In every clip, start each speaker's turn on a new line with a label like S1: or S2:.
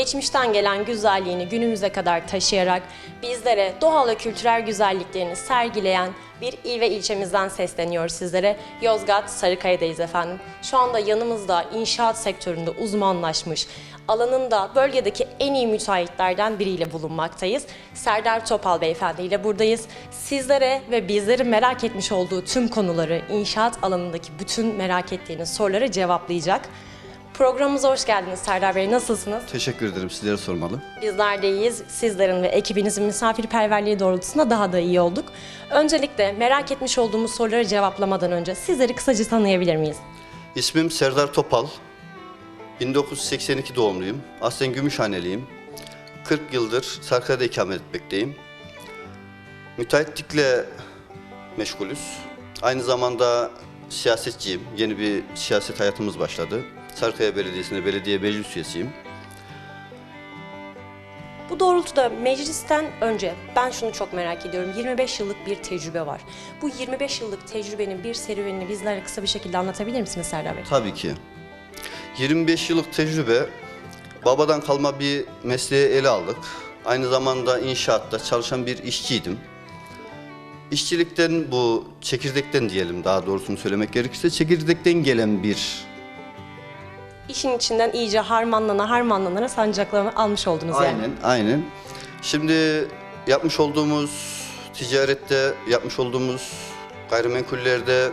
S1: Geçmişten gelen güzelliğini günümüze kadar taşıyarak bizlere doğal ve kültürel güzelliklerini sergileyen bir il ve ilçemizden sesleniyor sizlere. Yozgat Sarıkaya'dayız efendim. Şu anda yanımızda inşaat sektöründe uzmanlaşmış, alanında bölgedeki en iyi müteahhitlerden biriyle bulunmaktayız. Serdar Topal Beyefendi ile buradayız. Sizlere ve bizlerin merak etmiş olduğu tüm konuları, inşaat alanındaki bütün merak ettiğiniz soruları cevaplayacak. Programımıza hoş geldiniz Serdar Bey. Nasılsınız?
S2: Teşekkür ederim. Sizlere sormalı.
S1: Bizler de iyiyiz. Sizlerin ve ekibinizin misafirperverliği doğrultusunda daha da iyi olduk. Öncelikle merak etmiş olduğumuz soruları cevaplamadan önce sizleri kısaca tanıyabilir miyiz?
S2: İsmim Serdar Topal. 1982 doğumluyum. Aslen Gümüşhaneliyim. 40 yıldır Sarkaya'da ikamet etmekteyim. Müteahhitlikle meşgulüz. Aynı zamanda siyasetçiyim. Yeni bir siyaset hayatımız başladı. Sarkaya Belediyesi'nde belediye meclis üyesiyim.
S1: Bu doğrultuda meclisten önce ben şunu çok merak ediyorum. 25 yıllık bir tecrübe var. Bu 25 yıllık tecrübenin bir serüvenini bizlere kısa bir şekilde anlatabilir misiniz Serdar Bey?
S2: Tabii ki. 25 yıllık tecrübe, babadan kalma bir mesleği ele aldık. Aynı zamanda inşaatta çalışan bir işçiydim. İşçilikten bu çekirdekten diyelim daha doğrusunu söylemek gerekirse çekirdekten gelen bir
S1: İşin içinden iyice harmanlana harmanlana sancaklarını almış oldunuz yani.
S2: Aynen, aynen. Şimdi yapmış olduğumuz ticarette, yapmış olduğumuz gayrimenkullerde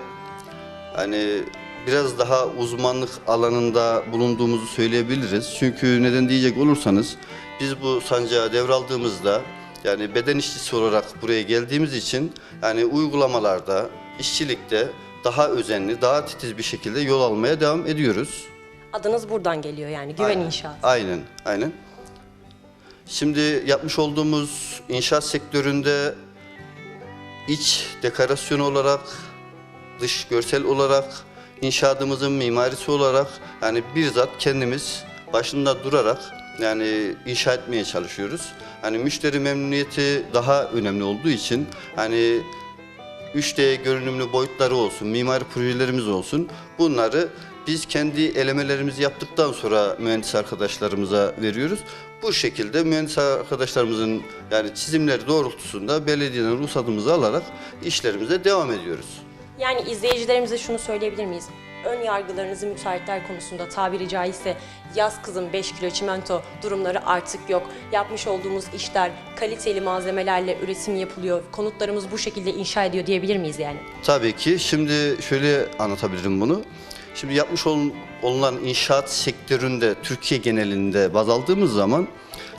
S2: hani biraz daha uzmanlık alanında bulunduğumuzu söyleyebiliriz. Çünkü neden diyecek olursanız biz bu sancağı devraldığımızda yani beden işçisi olarak buraya geldiğimiz için yani uygulamalarda, işçilikte daha özenli, daha titiz bir şekilde yol almaya devam ediyoruz.
S1: Adınız buradan geliyor yani güven
S2: Aynen,
S1: inşaat.
S2: Aynen, aynen. Şimdi yapmış olduğumuz inşaat sektöründe iç dekorasyon olarak, dış görsel olarak, inşaatımızın mimarisi olarak yani bizzat kendimiz başında durarak yani inşa etmeye çalışıyoruz. Hani müşteri memnuniyeti daha önemli olduğu için hani 3D görünümlü boyutları olsun, mimari projelerimiz olsun. Bunları biz kendi elemelerimizi yaptıktan sonra mühendis arkadaşlarımıza veriyoruz. Bu şekilde mühendis arkadaşlarımızın yani çizimleri doğrultusunda belediyeden ruhsatımızı alarak işlerimize devam ediyoruz.
S1: Yani izleyicilerimize şunu söyleyebilir miyiz? Ön yargılarınızı müteahhitler konusunda tabiri caizse yaz kızım 5 kilo çimento durumları artık yok. Yapmış olduğumuz işler kaliteli malzemelerle üretim yapılıyor. Konutlarımız bu şekilde inşa ediyor diyebilir miyiz yani?
S2: Tabii ki. Şimdi şöyle anlatabilirim bunu. Şimdi yapmış ol- olunan inşaat sektöründe Türkiye genelinde baz aldığımız zaman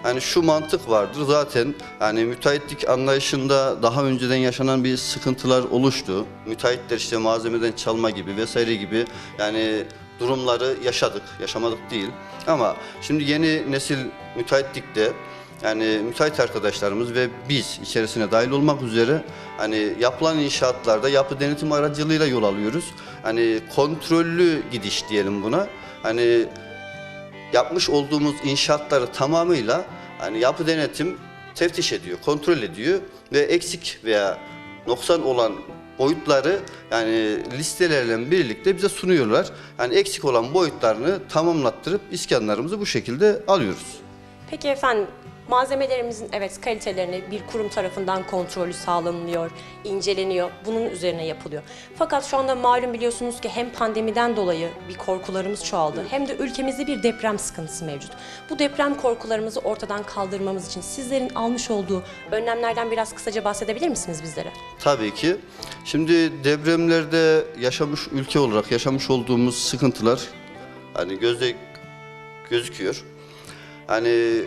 S2: hani şu mantık vardır zaten hani müteahhitlik anlayışında daha önceden yaşanan bir sıkıntılar oluştu. Müteahhitler işte malzemeden çalma gibi vesaire gibi yani durumları yaşadık, yaşamadık değil. Ama şimdi yeni nesil müteahhitlikte yani müteahhit arkadaşlarımız ve biz içerisine dahil olmak üzere hani yapılan inşaatlarda yapı denetim aracılığıyla yol alıyoruz. Hani kontrollü gidiş diyelim buna. Hani yapmış olduğumuz inşaatları tamamıyla hani yapı denetim teftiş ediyor, kontrol ediyor ve eksik veya noksan olan boyutları yani listelerle birlikte bize sunuyorlar. Yani eksik olan boyutlarını tamamlattırıp iskanlarımızı bu şekilde alıyoruz.
S1: Peki efendim malzemelerimizin evet kalitelerine bir kurum tarafından kontrolü sağlanılıyor, inceleniyor, bunun üzerine yapılıyor. Fakat şu anda malum biliyorsunuz ki hem pandemiden dolayı bir korkularımız çoğaldı hem de ülkemizde bir deprem sıkıntısı mevcut. Bu deprem korkularımızı ortadan kaldırmamız için sizlerin almış olduğu önlemlerden biraz kısaca bahsedebilir misiniz bizlere?
S2: Tabii ki. Şimdi depremlerde yaşamış ülke olarak yaşamış olduğumuz sıkıntılar hani gözde gözüküyor. Hani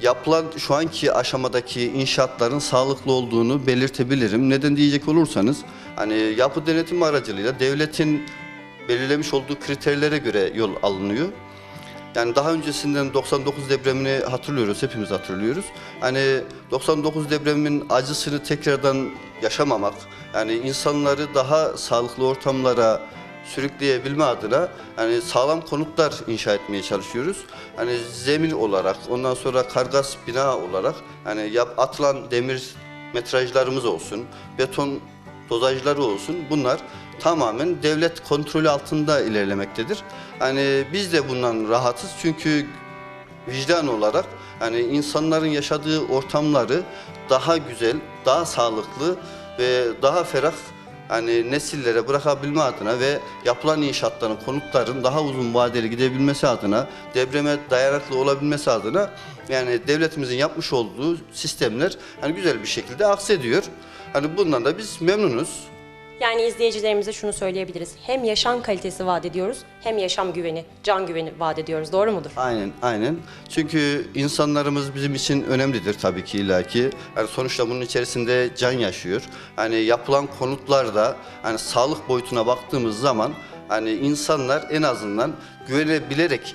S2: yapılan şu anki aşamadaki inşaatların sağlıklı olduğunu belirtebilirim. Neden diyecek olursanız hani yapı denetim aracılığıyla devletin belirlemiş olduğu kriterlere göre yol alınıyor. Yani daha öncesinden 99 depremini hatırlıyoruz, hepimiz hatırlıyoruz. Hani 99 depremin acısını tekrardan yaşamamak, yani insanları daha sağlıklı ortamlara sürükleyebilme adına hani sağlam konutlar inşa etmeye çalışıyoruz. Hani zemin olarak, ondan sonra kargas bina olarak hani yap, atılan demir metrajlarımız olsun, beton dozajları olsun bunlar tamamen devlet kontrolü altında ilerlemektedir. Hani biz de bundan rahatız çünkü vicdan olarak yani insanların yaşadığı ortamları daha güzel, daha sağlıklı ve daha ferah hani nesillere bırakabilme adına ve yapılan inşaatların, konutların daha uzun vadeli gidebilmesi adına, depreme dayanıklı olabilmesi adına yani devletimizin yapmış olduğu sistemler hani güzel bir şekilde aksediyor. Hani bundan da biz memnunuz.
S1: Yani izleyicilerimize şunu söyleyebiliriz. Hem yaşam kalitesi vaat ediyoruz hem yaşam güveni, can güveni vaat ediyoruz. Doğru mudur?
S2: Aynen, aynen. Çünkü insanlarımız bizim için önemlidir tabii ki illaki. Yani sonuçta bunun içerisinde can yaşıyor. Hani yapılan konutlarda hani sağlık boyutuna baktığımız zaman hani insanlar en azından güvenebilerek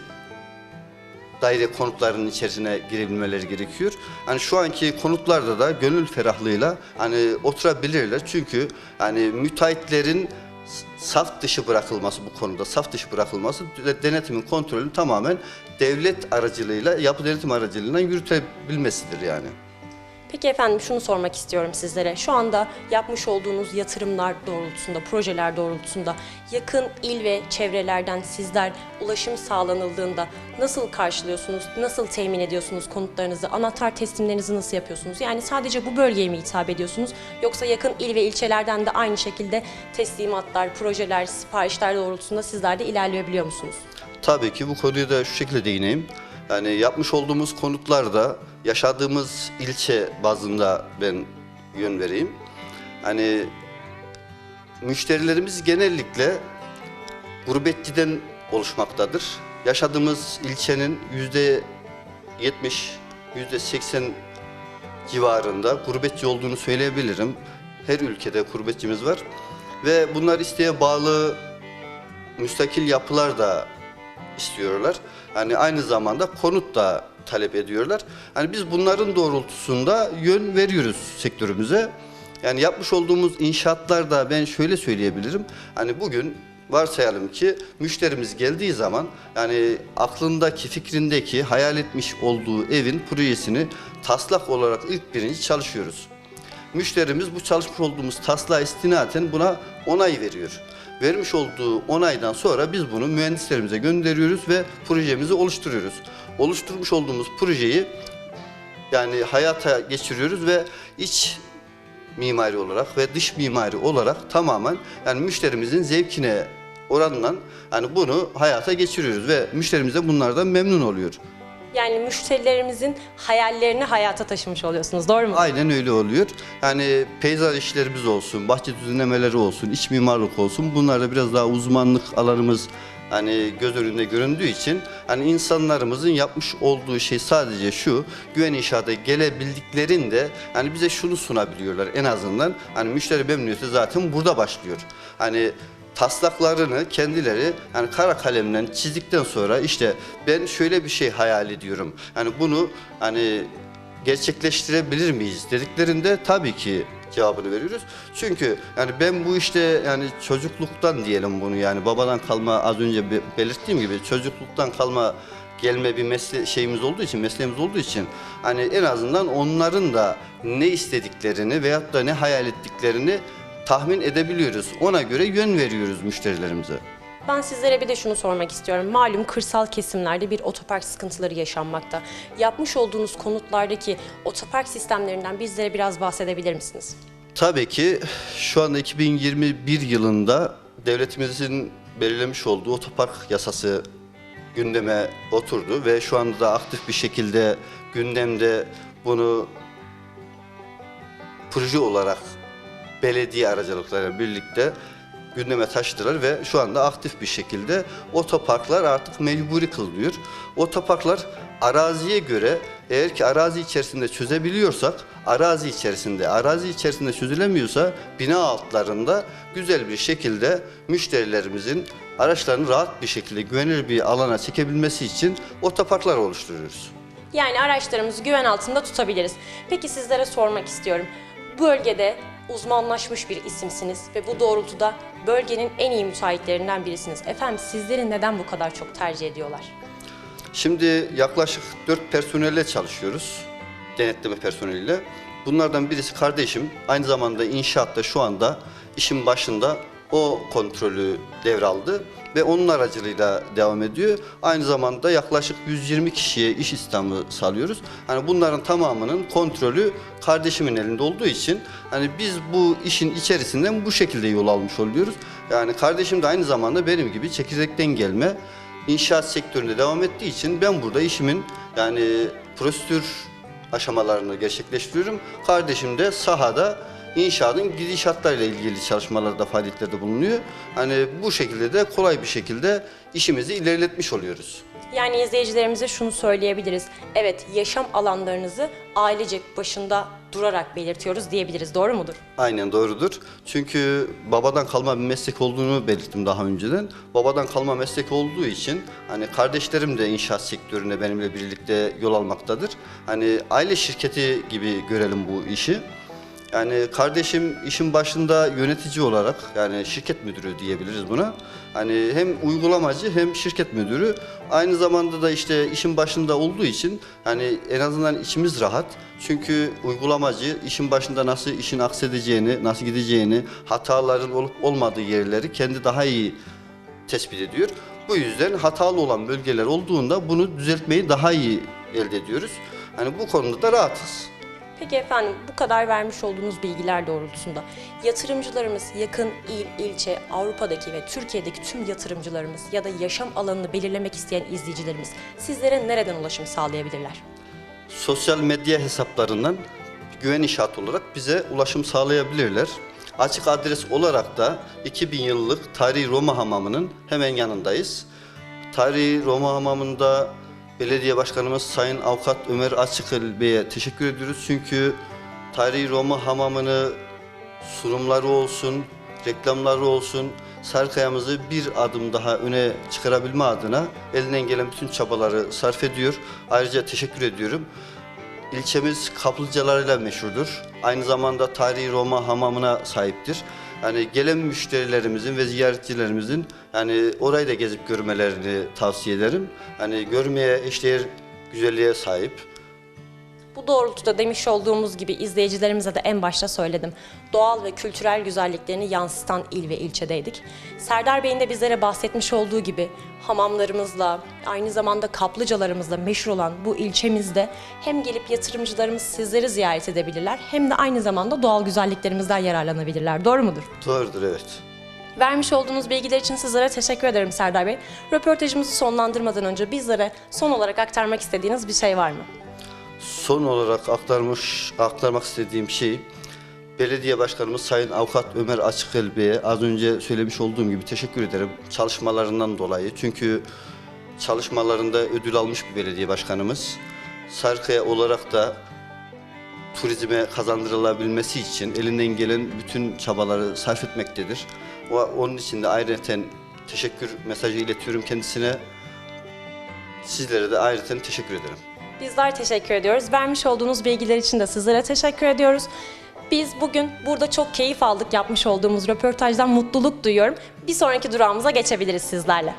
S2: daire konutlarının içerisine girebilmeleri gerekiyor. Hani şu anki konutlarda da gönül ferahlığıyla hani oturabilirler. Çünkü hani müteahhitlerin saf dışı bırakılması bu konuda saf dışı bırakılması de- denetimin kontrolünü tamamen devlet aracılığıyla yapı denetim aracılığıyla yürütebilmesidir yani.
S1: Peki efendim şunu sormak istiyorum sizlere. Şu anda yapmış olduğunuz yatırımlar doğrultusunda, projeler doğrultusunda yakın il ve çevrelerden sizler ulaşım sağlanıldığında nasıl karşılıyorsunuz, nasıl temin ediyorsunuz konutlarınızı, anahtar teslimlerinizi nasıl yapıyorsunuz? Yani sadece bu bölgeye mi hitap ediyorsunuz yoksa yakın il ve ilçelerden de aynı şekilde teslimatlar, projeler, siparişler doğrultusunda sizler de ilerleyebiliyor musunuz?
S2: Tabii ki bu konuyu da şu şekilde değineyim. Yani yapmış olduğumuz konutlarda yaşadığımız ilçe bazında ben yön vereyim. Hani müşterilerimiz genellikle gurbetçiden oluşmaktadır. Yaşadığımız ilçenin yüzde 70, yüzde 80 civarında gurbetçi olduğunu söyleyebilirim. Her ülkede gurbetçimiz var. Ve bunlar isteğe bağlı müstakil yapılar da istiyorlar. Hani aynı zamanda konut da talep ediyorlar. Hani biz bunların doğrultusunda yön veriyoruz sektörümüze. Yani yapmış olduğumuz inşaatlarda ben şöyle söyleyebilirim. Hani bugün varsayalım ki müşterimiz geldiği zaman yani aklındaki, fikrindeki, hayal etmiş olduğu evin projesini taslak olarak ilk birinci çalışıyoruz. Müşterimiz bu çalışmış olduğumuz taslağa istinaten buna onay veriyor. Vermiş olduğu onaydan sonra biz bunu mühendislerimize gönderiyoruz ve projemizi oluşturuyoruz. Oluşturmuş olduğumuz projeyi yani hayata geçiriyoruz ve iç mimari olarak ve dış mimari olarak tamamen yani müşterimizin zevkine oranla hani bunu hayata geçiriyoruz ve müşterimiz de bunlardan memnun oluyor.
S1: Yani müşterilerimizin hayallerini hayata taşımış oluyorsunuz. Doğru mu?
S2: Aynen öyle oluyor. Yani peyzaj işlerimiz olsun, bahçe düzenlemeleri olsun, iç mimarlık olsun bunlarda biraz daha uzmanlık alanımız hani göz önünde göründüğü için hani insanlarımızın yapmış olduğu şey sadece şu güven inşaata gelebildiklerinde hani bize şunu sunabiliyorlar en azından hani müşteri memnuniyeti zaten burada başlıyor. Hani taslaklarını kendileri yani kara kalemle çizdikten sonra işte ben şöyle bir şey hayal ediyorum. Hani bunu hani gerçekleştirebilir miyiz dediklerinde tabii ki cevabını veriyoruz. Çünkü yani ben bu işte yani çocukluktan diyelim bunu yani babadan kalma az önce be- belirttiğim gibi çocukluktan kalma gelme bir mesle şeyimiz olduğu için, mesleğimiz olduğu için hani en azından onların da ne istediklerini veyahut da ne hayal ettiklerini tahmin edebiliyoruz. Ona göre yön veriyoruz müşterilerimize.
S1: Ben sizlere bir de şunu sormak istiyorum. Malum kırsal kesimlerde bir otopark sıkıntıları yaşanmakta. Yapmış olduğunuz konutlardaki otopark sistemlerinden bizlere biraz bahsedebilir misiniz?
S2: Tabii ki şu anda 2021 yılında devletimizin belirlemiş olduğu otopark yasası gündeme oturdu ve şu anda da aktif bir şekilde gündemde bunu proje olarak belediye aracılıklarıyla birlikte gündeme taşıdılar ve şu anda aktif bir şekilde otoparklar artık mecburi kılınıyor. Otoparklar araziye göre eğer ki arazi içerisinde çözebiliyorsak arazi içerisinde, arazi içerisinde çözülemiyorsa bina altlarında güzel bir şekilde müşterilerimizin araçlarını rahat bir şekilde güvenilir bir alana çekebilmesi için otoparklar oluşturuyoruz.
S1: Yani araçlarımızı güven altında tutabiliriz. Peki sizlere sormak istiyorum. Bu bölgede uzmanlaşmış bir isimsiniz ve bu doğrultuda bölgenin en iyi müteahhitlerinden birisiniz. Efendim sizleri neden bu kadar çok tercih ediyorlar?
S2: Şimdi yaklaşık 4 personelle çalışıyoruz. Denetleme personeliyle. Bunlardan birisi kardeşim. Aynı zamanda inşaatta şu anda işin başında o kontrolü devraldı ve onun aracılığıyla devam ediyor. Aynı zamanda yaklaşık 120 kişiye iş istihdamı sağlıyoruz. Hani bunların tamamının kontrolü kardeşimin elinde olduğu için hani biz bu işin içerisinden bu şekilde yol almış oluyoruz. Yani kardeşim de aynı zamanda benim gibi çekirdekten gelme inşaat sektöründe devam ettiği için ben burada işimin yani prosedür aşamalarını gerçekleştiriyorum. Kardeşim de sahada inşaatın gidişatlarıyla ilgili çalışmalarda faaliyetlerde bulunuyor. Hani bu şekilde de kolay bir şekilde işimizi ilerletmiş oluyoruz.
S1: Yani izleyicilerimize şunu söyleyebiliriz. Evet, yaşam alanlarınızı ailecek başında durarak belirtiyoruz diyebiliriz. Doğru mudur?
S2: Aynen doğrudur. Çünkü babadan kalma bir meslek olduğunu belirttim daha önceden. Babadan kalma meslek olduğu için hani kardeşlerim de inşaat sektöründe benimle birlikte yol almaktadır. Hani aile şirketi gibi görelim bu işi. Yani kardeşim işin başında yönetici olarak yani şirket müdürü diyebiliriz buna. Hani hem uygulamacı hem şirket müdürü. Aynı zamanda da işte işin başında olduğu için hani en azından içimiz rahat. Çünkü uygulamacı işin başında nasıl işin aksedeceğini, nasıl gideceğini, hataların olup olmadığı yerleri kendi daha iyi tespit ediyor. Bu yüzden hatalı olan bölgeler olduğunda bunu düzeltmeyi daha iyi elde ediyoruz. Hani bu konuda da rahatız.
S1: Peki efendim bu kadar vermiş olduğunuz bilgiler doğrultusunda yatırımcılarımız yakın il, ilçe, Avrupa'daki ve Türkiye'deki tüm yatırımcılarımız ya da yaşam alanını belirlemek isteyen izleyicilerimiz sizlere nereden ulaşım sağlayabilirler?
S2: sosyal medya hesaplarından güven inşaatı olarak bize ulaşım sağlayabilirler. Açık adres olarak da 2000 yıllık Tarihi Roma Hamamı'nın hemen yanındayız. Tarihi Roma Hamamı'nda belediye başkanımız Sayın Avukat Ömer Açıkıl Bey'e teşekkür ediyoruz. Çünkü Tarihi Roma Hamamı'nı sunumları olsun, reklamları olsun, Sarkaya'mızı bir adım daha öne çıkarabilme adına elinden gelen bütün çabaları sarf ediyor. Ayrıca teşekkür ediyorum. İlçemiz kaplıcalarıyla meşhurdur. Aynı zamanda tarihi Roma hamamına sahiptir. Yani gelen müşterilerimizin ve ziyaretçilerimizin yani orayı da gezip görmelerini tavsiye ederim. Hani görmeye eşdeğer güzelliğe sahip.
S1: Bu doğrultuda demiş olduğumuz gibi izleyicilerimize de en başta söyledim. Doğal ve kültürel güzelliklerini yansıtan il ve ilçedeydik. Serdar Bey'in de bizlere bahsetmiş olduğu gibi hamamlarımızla, aynı zamanda kaplıcalarımızla meşhur olan bu ilçemizde hem gelip yatırımcılarımız sizleri ziyaret edebilirler hem de aynı zamanda doğal güzelliklerimizden yararlanabilirler. Doğru mudur?
S2: Doğrudur evet.
S1: Vermiş olduğunuz bilgiler için sizlere teşekkür ederim Serdar Bey. Röportajımızı sonlandırmadan önce bizlere son olarak aktarmak istediğiniz bir şey var mı?
S2: Son olarak aktarmış aktarmak istediğim şey Belediye Başkanımız Sayın Avukat Ömer Açıkel Bey'e az önce söylemiş olduğum gibi teşekkür ederim çalışmalarından dolayı. Çünkü çalışmalarında ödül almış bir belediye başkanımız. Sarkaya olarak da turizme kazandırılabilmesi için elinden gelen bütün çabaları sarf etmektedir. Onun için de ayrıca teşekkür mesajı iletiyorum kendisine. Sizlere de ayrıca teşekkür ederim.
S1: Bizler teşekkür ediyoruz. Vermiş olduğunuz bilgiler için de sizlere teşekkür ediyoruz. Biz bugün burada çok keyif aldık yapmış olduğumuz röportajdan mutluluk duyuyorum. Bir sonraki durağımıza geçebiliriz sizlerle.